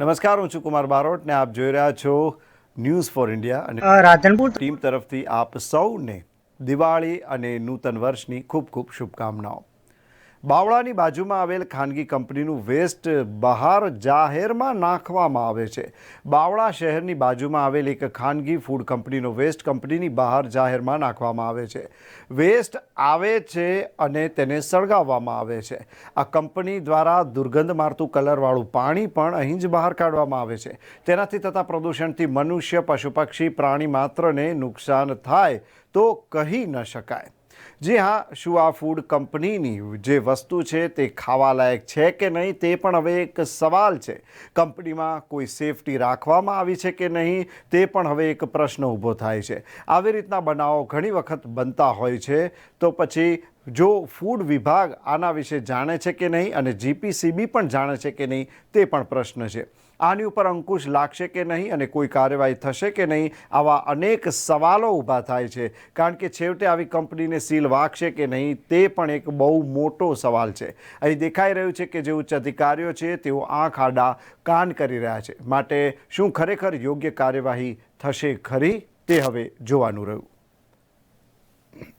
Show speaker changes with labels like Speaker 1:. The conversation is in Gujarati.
Speaker 1: નમસ્કાર હું છું કુમાર બારોટ ને આપ જોઈ રહ્યા છો ન્યૂઝ ફોર ઇન્ડિયા અને
Speaker 2: રાધનપુર
Speaker 1: ટીમ તરફથી આપ સૌને દિવાળી અને નૂતન વર્ષની ખૂબ ખૂબ શુભકામનાઓ. બાવળાની બાજુમાં આવેલ ખાનગી કંપનીનું વેસ્ટ બહાર જાહેરમાં નાખવામાં આવે છે. બાવળા શહેરની બાજુમાં આવેલ એક ખાનગી ફૂડ કંપનીનો વેસ્ટ કંપનીની બહાર જાહેરમાં નાખવામાં આવે છે. વેસ્ટ આવે છે અને તેને સળગાવવામાં આવે છે. આ કંપની દ્વારા દુર્ગંધ મારતું કલરવાળું પાણી પણ અહીં જ બહાર કાઢવામાં આવે છે. તેનાથી થતા પ્રદૂષણથી મનુષ્ય, પશુ પક્ષી, પ્રાણી માત્રને નુકસાન થાય તો કહી ન શકાય. જી હા શું આ ફૂડ કંપનીની જે વસ્તુ છે તે ખાવાલાયક છે કે નહીં તે પણ હવે એક સવાલ છે. કંપનીમાં કોઈ સેફટી રાખવામાં આવી છે કે નહીં તે પણ હવે એક પ્રશ્ન ઊભો થાય છે. આવી રીતના બનાવો ઘણી વખત બનતા હોય છે. તો પછી જો ફૂડ વિભાગ આના વિશે જાણે છે કે નહીં અને જીપીસીબી પણ જાણે છે કે નહીં તે પણ પ્રશ્ન છે. આની ઉપર અંકુશ લાગશે કે નહીં અને કોઈ કાર્યવાહી થશે કે નહીં આવા અનેક સવાલો ઊભા થાય છે. કારણ કે છેવટે આવી કંપનીને સીલ વાગશે કે નહીં તે પણ એક બહુ મોટો સવાલ છે. અહીં દેખાઈ રહ્યું છે કે જે ઉચ્ચ અધિકારીઓ છે તેઓ આંખ આડા કાન કરી રહ્યા છે. માટે શું ખરેખર યોગ્ય કાર્યવાહી થશે ખરી તે હવે જોવાનું રહ્યું.